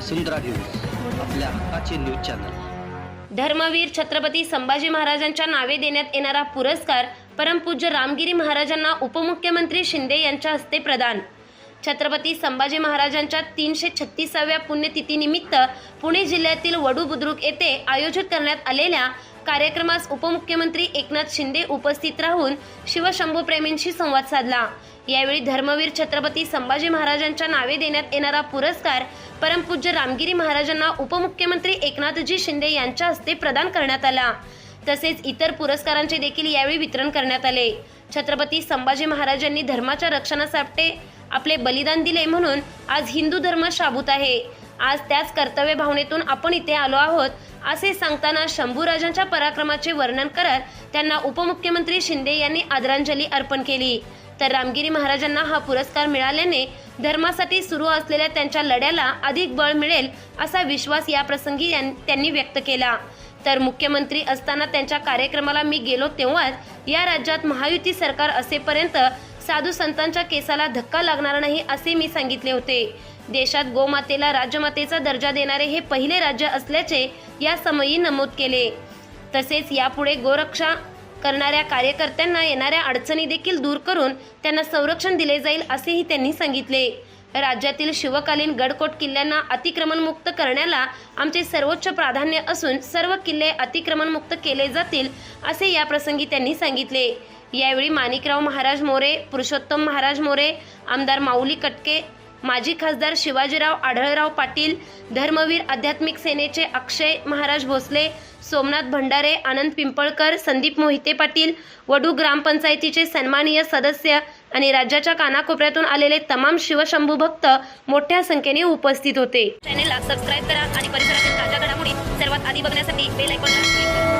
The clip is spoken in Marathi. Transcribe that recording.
वसुंधरा न्यूज आपल्या हक्काचे न्यूज चॅनल. धर्मवीर छत्रपती संभाजी महाराजांच्या नावे देण्यात येणारा पुरस्कार परमपूज्य रामगिरी महाराजांना उपमुख्यमंत्री शिंदे यांच्या हस्ते प्रदान. छत्रपती संभाजी महाराजांच्या तीनशे छत्तीसाव्या पुण्यतिथीनिमित्त पुणे जिल्ह्यातील वडू बुद्रुक येथे आयोजित करण्यात आलेल्या कार्यक्रमास उपमुख्यमंत्री एकनाथ शिंदे उपस्थित राहून शिवशंभूप्रेमींशी संवाद साधला. यावेळी धर्मवीर छत्रपती संभाजी महाराजांच्या नावे देण्यात येणारा पुरस्कार परमपूज्य रामगिरी महाराजांना उपमुख्यमंत्री एकनाथजी शिंदे यांच्या हस्ते प्रदान करण्यात आला. तसेच इतर पुरस्कारांचे देखील यावेळी वितरण करण्यात आले. छत्रपती संभाजी महाराजांनी धर्माच्या रक्षणासाठी आपले बलिदान दिले म्हणून आज हिंदू धर्म शाबूत आहे. आज त्याच कर्तव्य भावनेतून आपण इथे आलो आहोत असे सांगताना शंभूराजांच्या पराक्रमाचे वर्णन करत त्यांना उपमुख्यमंत्री शिंदे यांनी आदरांजली अर्पण केली. तर रामगिरी महाराजांना हा पुरस्कार मिळाल्याने धर्मासाठी सुरू असलेल्या त्यांच्या लढ्याला अधिक बळ मिळेल असा विश्वास या प्रसंगी यां- त्यांनी व्यक्त केला. तर मुख्यमंत्री असताना त्यांच्या कार्यक्रमाला मी गेलो तेव्हाच या राज्यात महायुती सरकार असेपर्यंत साधू संतांच्या केसाला धक्का लागणार नाही असे मी सांगितले होते. देशात गोमातेला राजमातेचा दर्जा देणारे हे पहिले राज्य असल्याचे या समयी नमूद केले. तसेच यापुढे गोरक्षा करणाऱ्या कार्यकर्त्यांना येणाऱ्या अडचणी देखील दूर करून त्यांना संरक्षण दिले जाईल असेही त्यांनी सांगितले. राज्यातील शिवकालीन गडकोट किल्ल्यांना अतिक्रमणमुक्त करण्याला आमचे सर्वोच्च प्राधान्य असून सर्व किल्ले अतिक्रमणमुक्त केले जातील असे या प्रसंगी त्यांनी सांगितले. यावेळी माणिकराव महाराज मोरे पुरुषोत्तम महाराज मोरे आमदार माऊली कटके माजी खासदार शिवाजीराव आढळराव पाटील धर्मवीर आध्यात्मिक सेनेचे अक्षय महाराज भोसले सोमनाथ भंडारे आनंद पिंपळकर संदीप मोहिते पाटील वडू ग्रामपंचायतीचे सन्माननीय सदस्य आणि राज्याच्या कानाकोपऱ्यातून आलेले तमाम शिवशंभू भक्त मोठ्या संख्येने उपस्थित होते. चॅनेलला सबस्क्राईब करा आणि परिसरातील ताज्या घडामोडी सर्वात आधी बघण्यासाठी बेल आयकॉनला